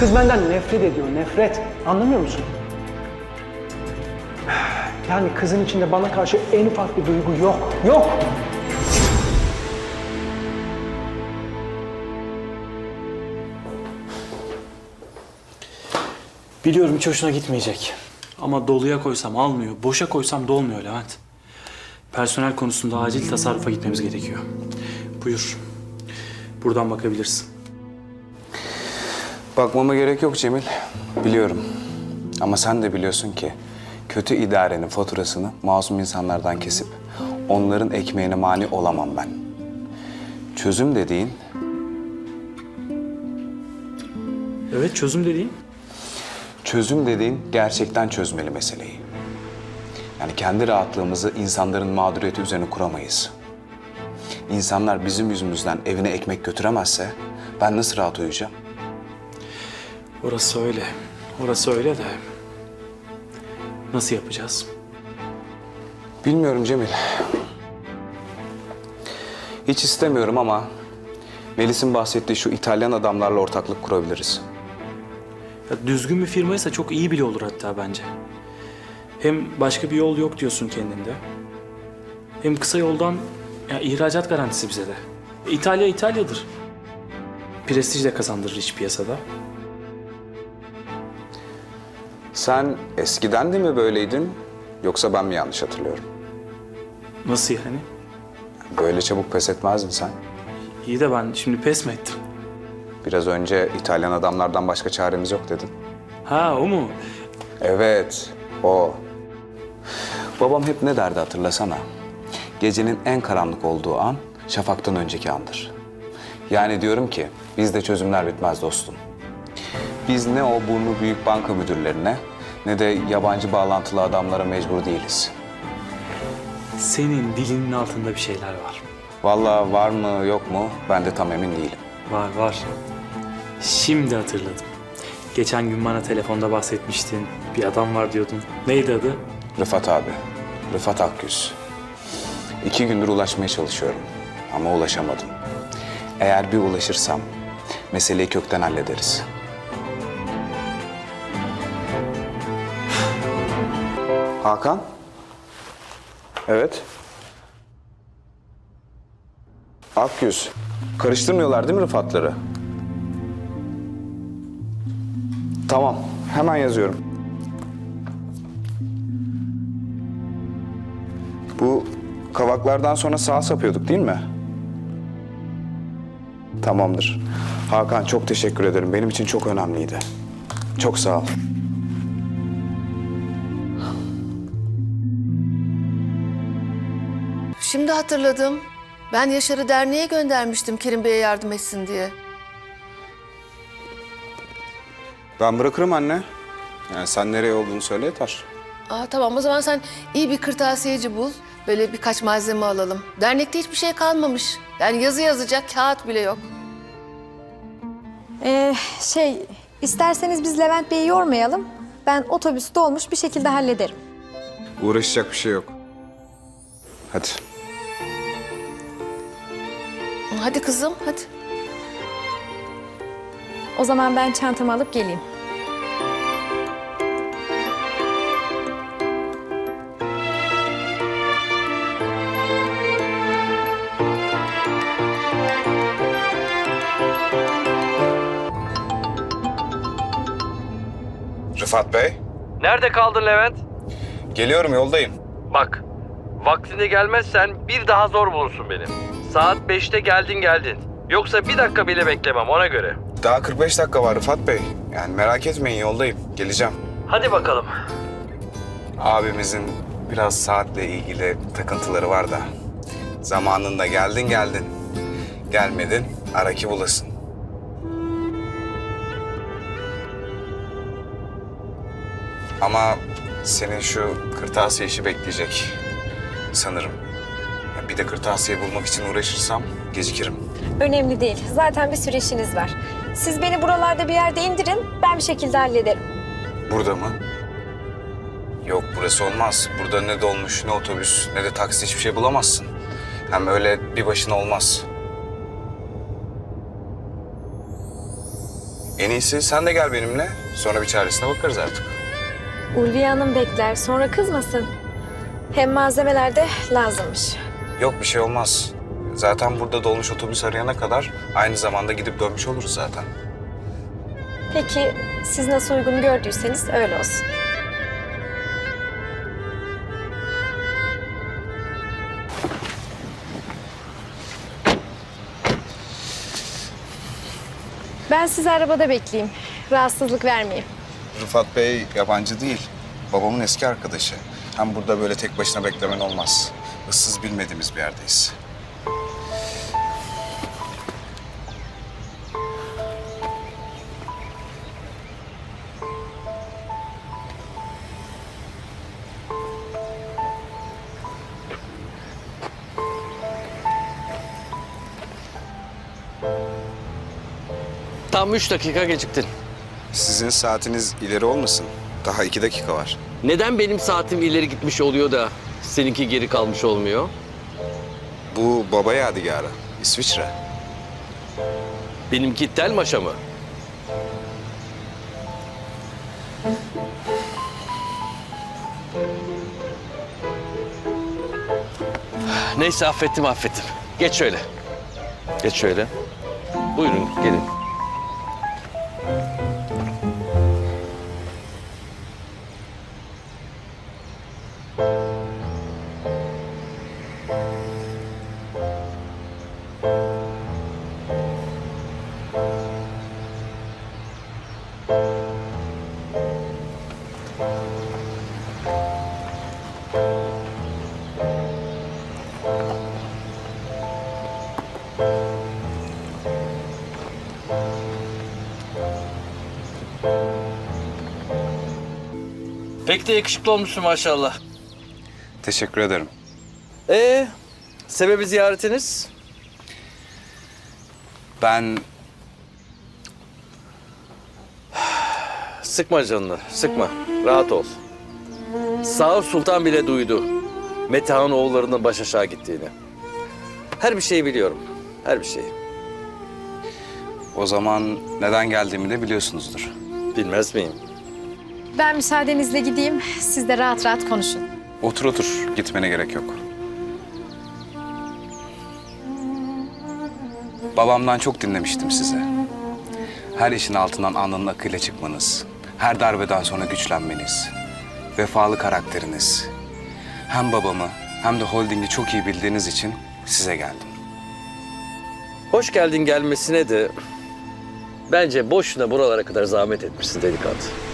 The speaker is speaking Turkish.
Kız benden nefret ediyor, nefret. Anlamıyor musun? Yani kızın içinde bana karşı en ufak bir duygu yok. Yok. Biliyorum hiç hoşuna gitmeyecek. Ama doluya koysam almıyor, boşa koysam dolmuyor Levent. Personel konusunda acil tasarrufa gitmemiz gerekiyor. Buyur. Buradan bakabilirsin. Bakmama gerek yok Cemil. Biliyorum. Ama sen de biliyorsun ki kötü idarenin faturasını masum insanlardan kesip onların ekmeğine mani olamam ben. Çözüm dediğin Evet çözüm dediğin. Çözüm dediğin gerçekten çözmeli meseleyi. Yani kendi rahatlığımızı insanların mağduriyeti üzerine kuramayız. İnsanlar bizim yüzümüzden evine ekmek götüremezse ben nasıl rahat uyuyacağım? Orası öyle. Orası öyle de. Nasıl yapacağız? Bilmiyorum Cemil. Hiç istemiyorum ama Melis'in bahsettiği şu İtalyan adamlarla ortaklık kurabiliriz. Ya düzgün bir firmaysa çok iyi bile olur hatta bence. Hem başka bir yol yok diyorsun kendinde. Hem kısa yoldan ya ihracat garantisi bize de. İtalya İtalya'dır. Prestij de kazandırır iç piyasada. Sen eskiden de mi böyleydin yoksa ben mi yanlış hatırlıyorum? Nasıl yani? Böyle çabuk pes etmezdin sen. İyi de ben şimdi pes mi ettim? Biraz önce İtalyan adamlardan başka çaremiz yok dedin. Ha o mu? Evet, o. Babam hep ne derdi hatırlasana. Gecenin en karanlık olduğu an şafaktan önceki andır. Yani diyorum ki bizde çözümler bitmez dostum. Biz ne o burnu büyük banka müdürlerine ne de yabancı bağlantılı adamlara mecbur değiliz. Senin dilinin altında bir şeyler var. Vallahi var mı yok mu ben de tam emin değilim. Var var. Şimdi hatırladım. Geçen gün bana telefonda bahsetmiştin. Bir adam var diyordun. Neydi adı? Rıfat abi, Rıfat Akgüz. İki gündür ulaşmaya çalışıyorum ama ulaşamadım. Eğer bir ulaşırsam meseleyi kökten hallederiz. Hakan? Evet. Akgüz. Karıştırmıyorlar değil mi Rıfatları? Tamam, hemen yazıyorum. Bu kavaklardan sonra sağa sapıyorduk değil mi? Tamamdır. Hakan çok teşekkür ederim. Benim için çok önemliydi. Çok sağ ol. Şimdi hatırladım. Ben Yaşar'ı derneğe göndermiştim Kerim Bey'e yardım etsin diye. Ben bırakırım anne. Yani sen nereye olduğunu söyle yeter. Aa, tamam o zaman sen iyi bir kırtasiyeci bul. Böyle birkaç malzeme alalım. Dernekte hiçbir şey kalmamış. Yani yazı yazacak kağıt bile yok. Ee, şey, isterseniz biz Levent Bey'i yormayalım. Ben otobüste olmuş bir şekilde hallederim. Uğraşacak bir şey yok. Hadi. Hadi kızım hadi. O zaman ben çantamı alıp geleyim. Rıfat Bey. Nerede kaldın Levent? Geliyorum yoldayım. Bak, vaktinde gelmezsen bir daha zor bulursun beni. Saat 5'te geldin geldin. Yoksa bir dakika bile beklemem ona göre. Daha 45 dakika var Rıfat Bey. Yani merak etmeyin yoldayım. Geleceğim. Hadi bakalım. Abimizin biraz saatle ilgili takıntıları var da. Zamanında geldin geldin. Gelmedin ara ki bulasın. Ama senin şu kırtasiye işi bekleyecek sanırım. Bir de kırtasiye bulmak için uğraşırsam gecikirim. Önemli değil. Zaten bir sürü işiniz var. Siz beni buralarda bir yerde indirin, ben bir şekilde hallederim. Burada mı? Yok burası olmaz. Burada ne dolmuş ne otobüs ne de taksi hiçbir şey bulamazsın. Hem öyle bir başına olmaz. En iyisi sen de gel benimle. Sonra bir çaresine bakarız artık. Ulviye Hanım bekler sonra kızmasın. Hem malzemeler de lazımmış. Yok bir şey olmaz. Zaten burada dolmuş otobüs arayana kadar aynı zamanda gidip dönmüş oluruz zaten. Peki siz nasıl uygun gördüyseniz öyle olsun. Ben sizi arabada bekleyeyim. Rahatsızlık vermeyeyim. Rıfat Bey yabancı değil. Babamın eski arkadaşı. Hem burada böyle tek başına beklemen olmaz. Issız bilmediğimiz bir yerdeyiz. Tam üç dakika geciktin. Sizin saatiniz ileri olmasın. Daha iki dakika var. Neden benim saatim ileri gitmiş oluyor da seninki geri kalmış olmuyor? Bu baba yadigarı. İsviçre. Benimki tel maşa mı? Neyse affettim affettim. Geç şöyle. Geç şöyle. Buyurun gelin. Pek de yakışıklı olmuşsun maşallah. Teşekkür ederim. Ee, sebebi ziyaretiniz? Ben Sıkma canını, sıkma. Rahat ol. Sağır Sultan bile duydu. Metehan oğullarının baş aşağı gittiğini. Her bir şeyi biliyorum. Her bir şeyi. o zaman neden geldiğimi de biliyorsunuzdur. Bilmez miyim? Ben müsaadenizle gideyim. Siz de rahat rahat konuşun. Otur otur. Gitmene gerek yok. Babamdan çok dinlemiştim size. Her işin altından alnının akıyla çıkmanız, her darbeden sonra güçlenmeniz, vefalı karakteriniz. Hem babamı hem de holdingi çok iyi bildiğiniz için size geldim. Hoş geldin gelmesine de bence boşuna buralara kadar zahmet etmişsin delikanlı.